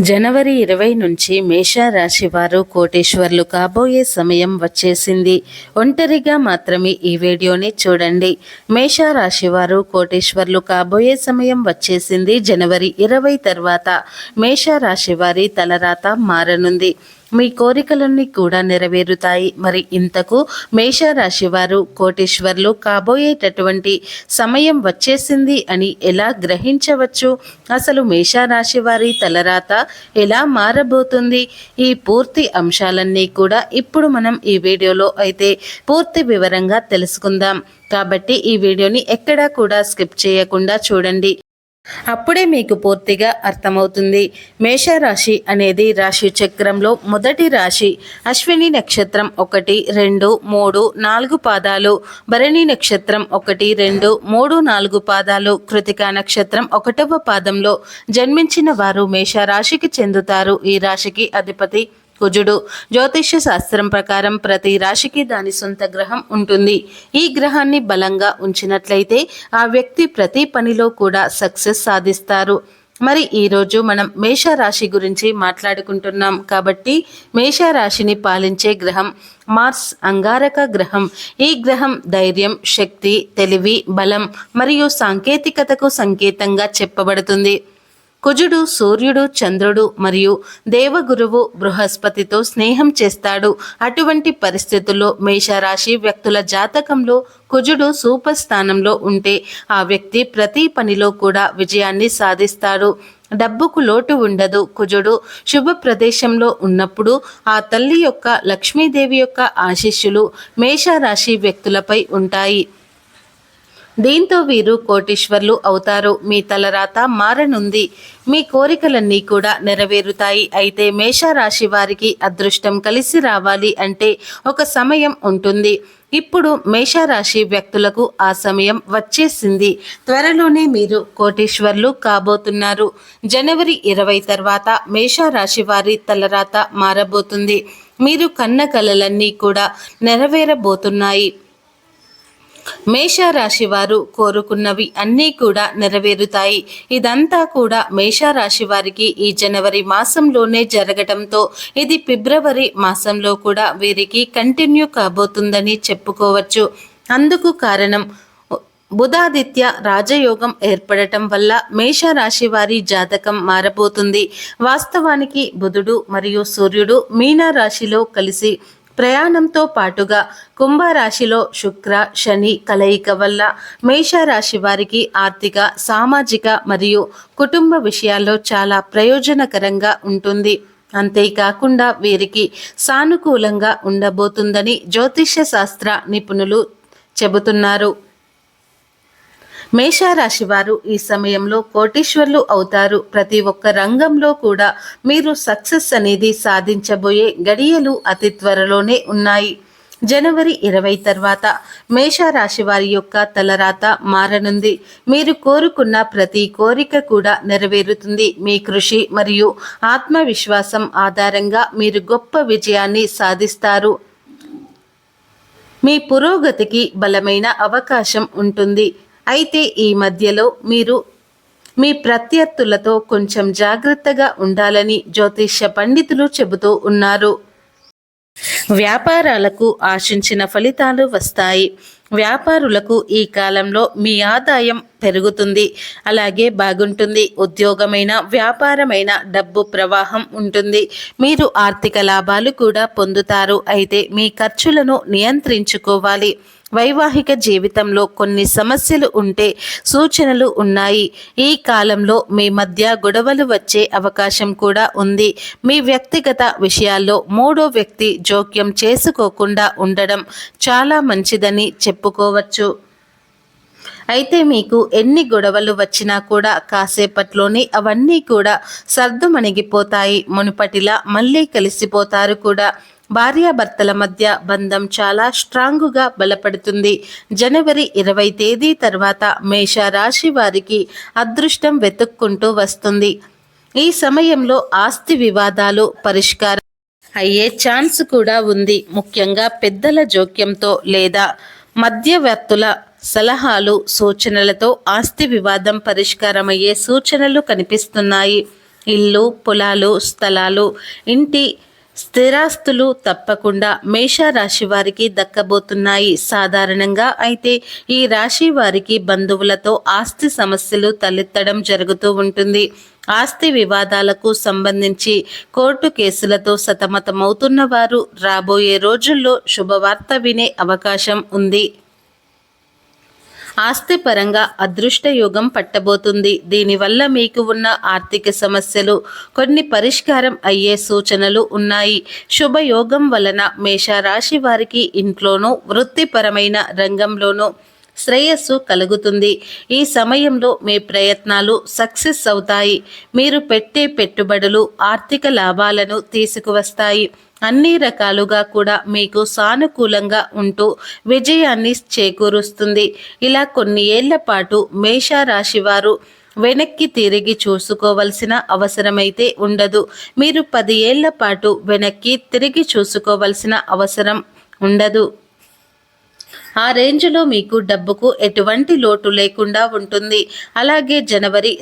జనవరి ఇరవై నుంచి మేషరాశి వారు కోటేశ్వర్లు కాబోయే సమయం వచ్చేసింది. ఒంటరిగా మాత్రమే ఈ వీడియోని చూడండి. మేషరాశి వారు కోటేశ్వర్లు కాబోయే సమయం వచ్చేసింది జనవరి ఇరవై తర్వాత. మేషరాశి వారి తలరాత మారనుంది. మీ కోరికలన్నీ కూడా నెరవేరుతాయి. మరి ఇంతకు మేషరాశి వారు కోటేశ్వర్లు కాబోయేటటువంటి సమయం వచ్చేసింది అని ఎలా గ్రహించవచ్చు? అసలు మేషరాశి వారి తలరాత ఎలా మారబోతుంది? ఈ పూర్తి అంశాలన్నీ కూడా ఇప్పుడు మనం ఈ వీడియోలో అయితే పూర్తి వివరంగా తెలుసుకుందాం. కాబట్టి ఈ వీడియోని ఎక్కడా కూడా స్కిప్ చేయకుండా చూడండి. అప్పుడే మీకు పూర్తిగా అర్థమవుతుంది. మేషరాశి అనేది రాశి చక్రంలో మొదటి రాశి. అశ్విని నక్షత్రం ఒకటి రెండు మూడు నాలుగు పాదాలు. భరణి నక్షత్రం ఒకటి రెండు మూడు నాలుగు పాదాలు. కృతికా నక్షత్రం ఒకటవ పాదంలో జన్మించిన వారు మేషరాశికి చెందుతారు. ఈ రాశికి అధిపతి కుజుడు జ్యోతిష్య శాస్త్రం ప్రకారం ప్రతి రాశికి దాని సొంత గ్రహం ఉంటుంది. ఈ గ్రహాన్ని బలంగా ఉంచినట్లయితే ఆ వ్యక్తి ప్రతి పనిలో కూడా సక్సెస్ సాధిస్తారు. మరి ఈరోజు మనం మేషరాశి గురించి మాట్లాడుకుంటున్నాం కాబట్టి మేషరాశిని పాలించే గ్రహం మార్స్ అంగారక గ్రహం. ఈ గ్రహం ధైర్యం శక్తి తెలివి బలం మరియు సాంకేతికతకు సంకేతంగా చెప్పబడుతుంది. కుజుడు సూర్యుడు చంద్రుడు మరియు దేవగురువు బృహస్పతితో స్నేహం చేస్తాడు. అటువంటి పరిస్థితుల్లో మేషరాశి వ్యక్తుల జాతకంలో కుజుడు సూపర్ స్థానంలో ఉంటే ఆ వ్యక్తి ప్రతి పనిలో కూడా విజయాన్ని సాధిస్తాడు. డబ్బుకు లోటు ఉండదు. కుజుడు శుభ ప్రదేశంలో ఉన్నప్పుడు ఆ తల్లి యొక్క లక్ష్మీదేవి యొక్క ఆశీస్సులు మేషరాశి వ్యక్తులపై ఉంటాయి. దీంతో వీరు కోటీశ్వర్లు అవుతారు. మీ తలరాత మారనుంది. మీ కోరికలన్నీ కూడా నెరవేరుతాయి. అయితే మేషరాశి వారికి అదృష్టం కలిసి రావాలి అంటే ఒక సమయం ఉంటుంది. ఇప్పుడు మేషరాశి వ్యక్తులకు ఆ సమయం వచ్చేసింది. త్వరలోనే మీరు కోటీశ్వర్లు కాబోతున్నారు. జనవరి ఇరవై తర్వాత మేషరాశి వారి తలరాత మారబోతుంది. మీరు కన్న కలలన్నీ కూడా నెరవేరబోతున్నాయి. మేషరాశి వారు కోరుకున్నవి అన్నీ కూడా నెరవేరుతాయి. ఇదంతా కూడా మేషరాశి వారికి ఈ జనవరి మాసంలోనే జరగటంతో ఇది ఫిబ్రవరి మాసంలో కూడా వీరికి కంటిన్యూ కాబోతుందని చెప్పుకోవచ్చు. అందుకు కారణం బుధాదిత్య రాజయోగం ఏర్పడటం వల్ల మేషరాశి వారి జాతకం మారబోతుంది. వాస్తవానికి బుధుడు మరియు సూర్యుడు మీనా రాశిలో కలిసి ప్రయాణంతో పాటుగా కుంభరాశిలో శుక్ర శని కలయిక వల్ల మేషరాశి వారికి ఆర్థిక సామాజిక మరియు కుటుంబ విషయాల్లో చాలా ప్రయోజనకరంగా ఉంటుంది. అంతేకాకుండా వీరికి సానుకూలంగా ఉండబోతుందని జ్యోతిష్య శాస్త్ర నిపుణులు చెబుతున్నారు. మేషారాశి వారు ఈ సమయంలో కోటీశ్వర్లు అవుతారు. ప్రతి ఒక్క రంగంలో కూడా మీరు సక్సెస్ అనేది సాధించబోయే గడియలు అతి త్వరలోనే ఉన్నాయి. జనవరి ఇరవై తర్వాత మేషారాశి వారి యొక్క తలరాత మారనుంది. మీరు కోరుకున్న ప్రతి కోరిక కూడా నెరవేరుతుంది. మీ కృషి మరియు ఆత్మవిశ్వాసం ఆధారంగా మీరు గొప్ప విజయాన్ని సాధిస్తారు. మీ పురోగతికి బలమైన అవకాశం ఉంటుంది. అయితే ఈ మధ్యలో మీరు మీ ప్రత్యర్థులతో కొంచెం జాగ్రత్తగా ఉండాలని జ్యోతిష్య పండితులు చెబుతూ ఉన్నారు. వ్యాపారాలకు ఆశించిన ఫలితాలు వస్తాయి. వ్యాపారులకు ఈ కాలంలో మీ ఆదాయం పెరుగుతుంది. అలాగే బాగుంటుంది. ఉద్యోగమైన వ్యాపారమైన డబ్బు ప్రవాహం ఉంటుంది. మీరు ఆర్థిక లాభాలు కూడా పొందుతారు. అయితే మీ ఖర్చులను నియంత్రించుకోవాలి. వైవాహిక జీవితంలో కొన్ని సమస్యలు ఉంటే సూచనలు ఉన్నాయి. ఈ కాలంలో మీ మధ్య గొడవలు వచ్చే అవకాశం కూడా ఉంది. మీ వ్యక్తిగత విషయాల్లో మూడో వ్యక్తి జోక్యం చేసుకోకుండా ఉండడం చాలా మంచిదని చెప్పుకోవచ్చు. అయితే మీకు ఎన్ని గొడవలు వచ్చినా కూడా కాసేపట్లోనే అవన్నీ కూడా సర్దుమణిగిపోతాయి మునుపటిలా మళ్ళీ కలిసిపోతారు కూడా. భార్యాభర్తల మధ్య బంధం చాలా స్ట్రాంగ్గా బలపడుతుంది. జనవరి ఇరవై తేదీ తర్వాత మేష రాశి వారికి అదృష్టం వెతుక్కుంటూ వస్తుంది. ఈ సమయంలో ఆస్తి వివాదాలు పరిష్కారం అయ్యే ఛాన్స్ కూడా ఉంది. ముఖ్యంగా పెద్దల జోక్యంతో లేదా మధ్యవర్తుల సలహాలు సూచనలతో ఆస్తి వివాదం పరిష్కారమయ్యే సూచనలు కనిపిస్తున్నాయి. ఇల్లు పొలాలు స్థలాలు ఇంటి స్థిరాస్తులు తప్పకుండా మేషరాశి వారికి దక్కబోతున్నాయి. సాధారణంగా అయితే ఈ రాశి వారికి బంధువులతో ఆస్తి సమస్యలు తలెత్తడం జరుగుతూ ఉంటుంది. ఆస్తి వివాదాలకు సంబంధించి కోర్టు కేసులతో సతమతమవుతున్న వారు రాబోయే రోజుల్లో శుభవార్త వినే అవకాశం ఉంది. ఆస్తిపరంగా అదృష్ట యోగం పట్టబోతుంది. దీనివల్ల మీకు ఉన్న ఆర్థిక సమస్యలు కొన్ని పరిష్కారం అయ్యే సూచనలు ఉన్నాయి. శుభయోగం వలన మేషరాశి వారికి ఇంట్లోనూ వృత్తిపరమైన రంగంలోనూ శ్రేయస్సు కలుగుతుంది. ఈ సమయంలో మీ ప్రయత్నాలు సక్సెస్ అవుతాయి. మీరు పెట్టే పెట్టుబడులు ఆర్థిక లాభాలను తీసుకువస్తాయి. అన్ని రకాలుగా కూడా మీకు సానుకూలంగా ఉంటూ విజయాన్ని చేకూరుస్తుంది. ఇలా కొన్ని ఏళ్ళ పాటు మేషరాశి వారు వెనక్కి తిరిగి చూసుకోవలసిన అవసరమైతే ఉండదు. మీరు పది ఏళ్ళ పాటు వెనక్కి తిరిగి చూసుకోవలసిన అవసరం ఉండదు. ఆ రేంజ్లో మీకు డబ్బుకు ఎటువంటి లోటు లేకుండా ఉంటుంది. అలాగే జనవరి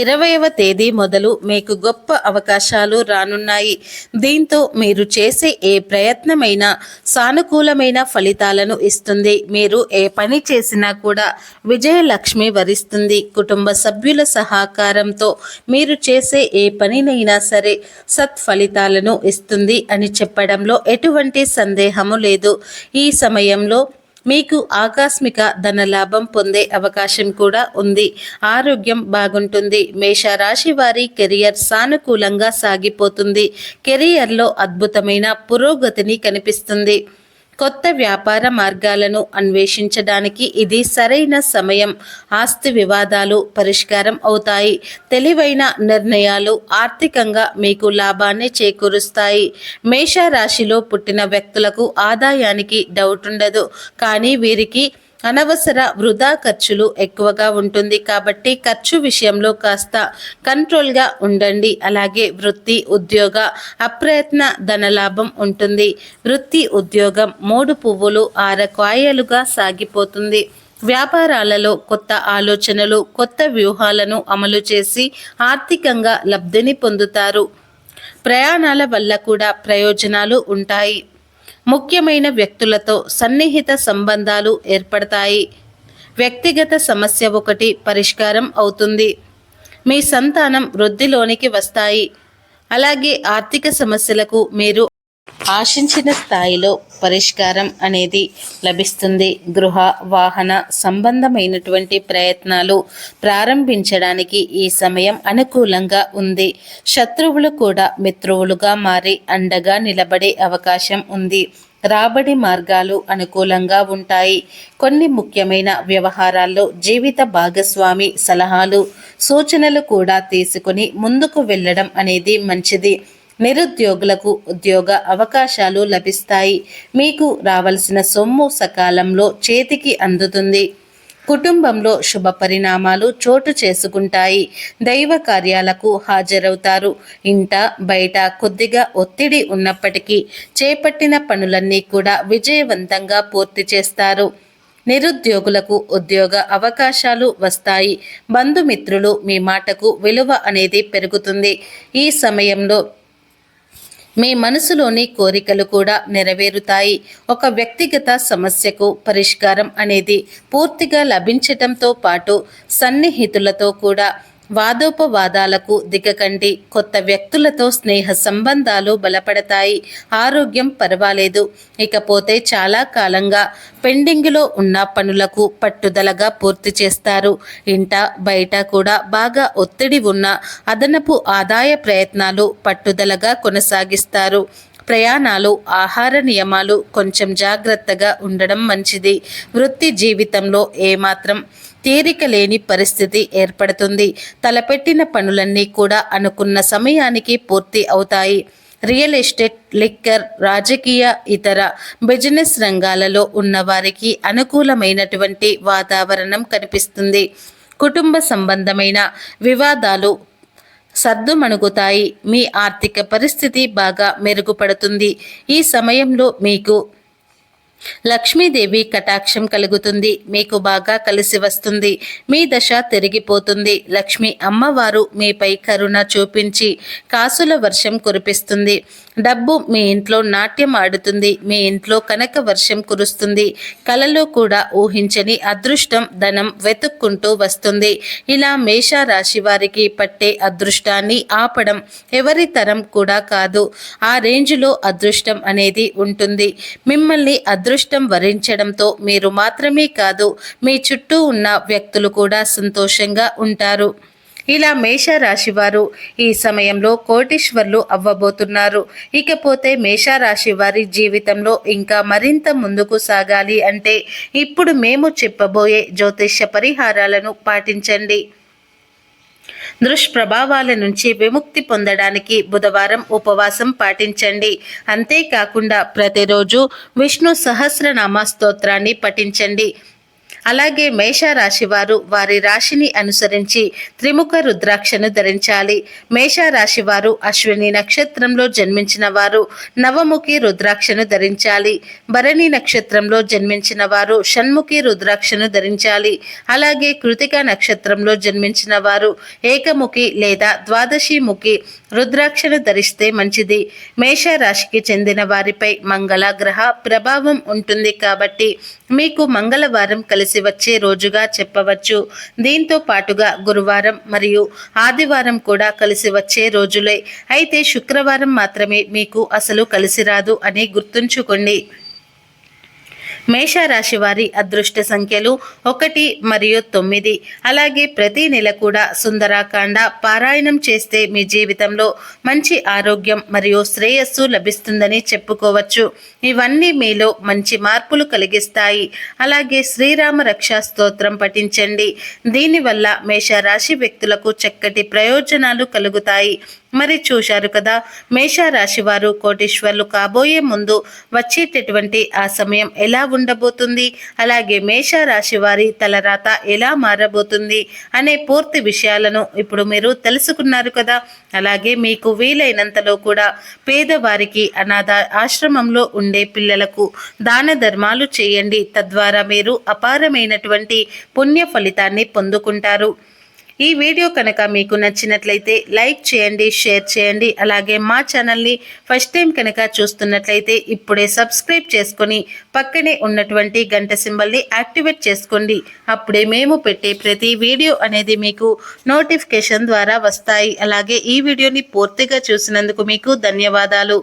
ఇరవైవ తేదీ మొదలు మీకు గొప్ప అవకాశాలు రానున్నాయి. దీంతో మీరు చేసే ఏ ప్రయత్నమైన సానుకూలమైన ఫలితాలను ఇస్తుంది. మీరు ఏ పని చేసినా కూడా విజయలక్ష్మి వరిస్తుంది. కుటుంబ సభ్యుల సహకారంతో మీరు చేసే ఏ పనినైనా సరే సత్ఫలితాలను ఇస్తుంది అని చెప్పడంలో ఎటువంటి సందేహము లేదు. ఈ సమయంలో మీకు ఆకస్మిక ధనలాభం పొందే అవకాశం కూడా ఉంది. ఆరోగ్యం బాగుంటుంది. మేషరాశి వారి కెరియర్ సానుకూలంగా సాగిపోతుంది. కెరియర్లో అద్భుతమైన పురోగతిని కనిపిస్తుంది. కొత్త వ్యాపార మార్గాలను అన్వేషించడానికి ఇది సరైన సమయం. ఆస్తి వివాదాలు పరిష్కారం అవుతాయి. తెలివైన నిర్ణయాలు ఆర్థికంగా మీకు లాభాన్ని చేకూరుస్తాయి. మేషరాశిలో పుట్టిన వ్యక్తులకు ఆదాయానికి డౌట్ ఉండదు. కానీ వీరికి అనవసర వృధా ఖర్చులు ఎక్కువగా ఉంటుంది కాబట్టి ఖర్చు విషయంలో కాస్త కంట్రోల్గా ఉండండి. అలాగే వృత్తి ఉద్యోగ అప్రయత్న ధనలాభం ఉంటుంది. వృత్తి ఉద్యోగం మూడు పువ్వులు ఆరకాయలుగా సాగిపోతుంది. వ్యాపారాలలో కొత్త ఆలోచనలు కొత్త వ్యూహాలను అమలు చేసి ఆర్థికంగా లబ్ధిని పొందుతారు. ప్రయాణాల వల్ల కూడా ప్రయోజనాలు ఉంటాయి. ముఖ్యమైన వ్యక్తులతో సన్నిహిత సంబంధాలు ఏర్పడతాయి. వ్యక్తిగత సమస్య ఒకటి పరిష్కారం అవుతుంది. మీ సంతానం వృద్ధిలోనికి వస్తాయి. అలాగే ఆర్థిక సమస్యలకు మీరు ఆశించిన స్థాయిలో పరిష్కారం అనేది లభిస్తుంది. గృహ వాహన సంబంధమైనటువంటి ప్రయత్నాలు ప్రారంభించడానికి ఈ సమయం అనుకూలంగా ఉంది. శత్రువులు కూడా మిత్రువులుగా మారి అండగా నిలబడే అవకాశం ఉంది. రాబడి మార్గాలు అనుకూలంగా ఉంటాయి. కొన్ని ముఖ్యమైన వ్యవహారాల్లో జీవిత భాగస్వామి సలహాలు సూచనలు కూడా తీసుకుని ముందుకు వెళ్ళడం అనేది మంచిది. నిరుద్యోగులకు ఉద్యోగ అవకాశాలు లభిస్తాయి. మీకు రావలసిన సొమ్ము సకాలంలో చేతికి అందుతుంది. కుటుంబంలో శుభ పరిణామాలు చోటు చేసుకుంటాయి. దైవ కార్యాలకు హాజరవుతారు. ఇంట బయట కొద్దిగా ఒత్తిడి ఉన్నప్పటికీ చేపట్టిన పనులన్నీ కూడా విజయవంతంగా పూర్తి చేస్తారు. నిరుద్యోగులకు ఉద్యోగ అవకాశాలు వస్తాయి. బంధుమిత్రులు మీ మాటకు విలువ అనేది పెరుగుతుంది. ఈ సమయంలో మీ మనసులోని కోరికలు కూడా నెరవేరుతాయి. ఒక వ్యక్తిగత సమస్యకు పరిష్కారం అనేది పూర్తిగా లభించటంతో పాటు సన్నిహితులతో కూడా వాదోపవాదాలకు దిగకండి. కొత్త వ్యక్తులతో స్నేహ సంబంధాలు బలపడతాయి. ఆరోగ్యం పర్వాలేదు. ఇకపోతే చాలా కాలంగా పెండింగ్లో ఉన్న పనులకు పట్టుదలగా పూర్తి చేస్తారు. ఇంట బయట కూడా బాగా ఒత్తిడి ఉన్న అదనపు ఆదాయ ప్రయత్నాలు పట్టుదలగా కొనసాగిస్తారు. ప్రయాణాలు ఆహార నియమాలు కొంచెం జాగ్రత్తగా ఉండడం మంచిది. వృత్తి జీవితంలో ఏమాత్రం తీరిక లేని పరిస్థితి ఏర్పడుతుంది. తలపెట్టిన పనులన్నీ కూడా అనుకున్న సమయానికి పూర్తి అవుతాయి. రియల్ ఎస్టేట్ లిక్కర్ రాజకీయ ఇతర బిజినెస్ రంగాలలో ఉన్నవారికి అనుకూలమైనటువంటి వాతావరణం కనిపిస్తుంది. కుటుంబ సంబంధమైన వివాదాలు సర్దుమణుగుతాయి. మీ ఆర్థిక పరిస్థితి బాగా మెరుగుపడుతుంది. ఈ సమయంలో మీకు లక్ష్మీదేవి కటాక్షం కలుగుతుంది. మీకు బాగా కలిసి వస్తుంది. మీ దశ తిరిగిపోతుంది. లక్ష్మి అమ్మవారు మీపై కరుణ చూపించి కాసుల వర్షం కురిపిస్తుంది. డబ్బు మీ ఇంట్లో నాట్యం ఆడుతుంది. మీ ఇంట్లో కనక వర్షం కురుస్తుంది. కలలో కూడా ఊహించని అదృష్టం ధనం వెతుక్కుంటూ వస్తుంది. ఇలా మేష రాశి వారికి పట్టే అదృష్టాన్ని ఆపడం ఎవరి తరం కూడా కాదు. ఆ రేంజ్లో అదృష్టం అనేది ఉంటుంది. మిమ్మల్ని అదృష్టం వరించడంతో మీరు మాత్రమే కాదు మీ చుట్టూ ఉన్న వ్యక్తులు కూడా సంతోషంగా ఉంటారు. ఇలా మేషరాశి వారు ఈ సమయంలో కోటీశ్వర్లు అవ్వబోతున్నారు. ఇకపోతే మేషరాశి వారి జీవితంలో ఇంకా మరింత ముందుకు సాగాలి అంటే ఇప్పుడు మేము చెప్పబోయే జ్యోతిష్య పరిహారాలను పాటించండి. దుష్ప్రభావాల నుంచి విముక్తి పొందడానికి బుధవారం ఉపవాసం పాటించండి. అంతేకాకుండా ప్రతిరోజు విష్ణు సహస్రనామ స్తోత్రాన్ని పఠించండి. అలాగే మేషరాశి వారు వారి రాశిని అనుసరించి త్రిముఖ రుద్రాక్షను ధరించాలి. మేషరాశి వారు అశ్విని నక్షత్రంలో జన్మించిన వారు నవముఖి రుద్రాక్షను ధరించాలి. భరణి నక్షత్రంలో జన్మించిన వారు షణ్ముఖి రుద్రాక్షను ధరించాలి. అలాగే కృతిక నక్షత్రంలో జన్మించిన వారు ఏకముఖి లేదా ద్వాదశి ముఖి రుద్రాక్షను ధరిస్తే మంచిది. మేషరాశికి చెందిన వారిపై మంగళ గ్రహ ప్రభావం ఉంటుంది కాబట్టి మీకు మంగళవారం కలిసి వచ్చే రోజుగా చెప్పవచ్చు. దీంతో పాటుగా గురువారం మరియు ఆదివారం కూడా కలిసి వచ్చే రోజులే. అయితే శుక్రవారం మాత్రమే మీకు అసలు కలిసి రాదు అని గుర్తుంచుకోండి. మేషరాశి వారి అదృష్ట సంఖ్యలు ఒకటి మరియు తొమ్మిది. అలాగే ప్రతి నెల కూడా సుందరాకాండ పారాయణం చేస్తే మీ జీవితంలో మంచి ఆరోగ్యం మరియు శ్రేయస్సు లభిస్తుందని చెప్పుకోవచ్చు. ఇవన్నీ మీలో మంచి మార్పులు కలిగిస్తాయి. అలాగే శ్రీరామ రక్షా స్తోత్రం పఠించండి. దీనివల్ల మేషరాశి వ్యక్తులకు చక్కటి ప్రయోజనాలు కలుగుతాయి. మరి చూశారు కదా. మేషరాశి వారు కోటీశ్వర్లు కాబోయే ముందు వచ్చేటటువంటి ఆ సమయం ఎలా ఉండబోతుంది? అలాగే మేషరాశి వారి తలరాత ఎలా మారబోతుంది? అనే పూర్తి విషయాలను ఇప్పుడు మీరు తెలుసుకున్నారు కదా. అలాగే మీకు వీలైనంతలో కూడా పేదవారికి అనాథ ఆశ్రమంలో ఉండే పిల్లలకు దాన ధర్మాలు చేయండి. తద్వారా మీరు అపారమైనటువంటి పుణ్య ఫలితాన్ని పొందుకుంటారు. ఈ వీడియో కనుక మీకు నచ్చినట్లయితే లైక్ చేయండి షేర్ చేయండి అలాగే మా ఛానల్ని ఫస్ట్ టైం కనుక చూస్తున్నట్లయితే ఇప్పుడే సబ్స్క్రైబ్ చేసుకొని పక్కనే ఉన్నటువంటి గంట సింబల్ని యాక్టివేట్ చేసుకోండి. అప్పుడే మేము పెట్టే ప్రతి వీడియో అనేది మీకు నోటిఫికేషన్ ద్వారా వస్తాయి. అలాగే ఈ వీడియోని పూర్తిగా చూసినందుకు మీకు ధన్యవాదాలు.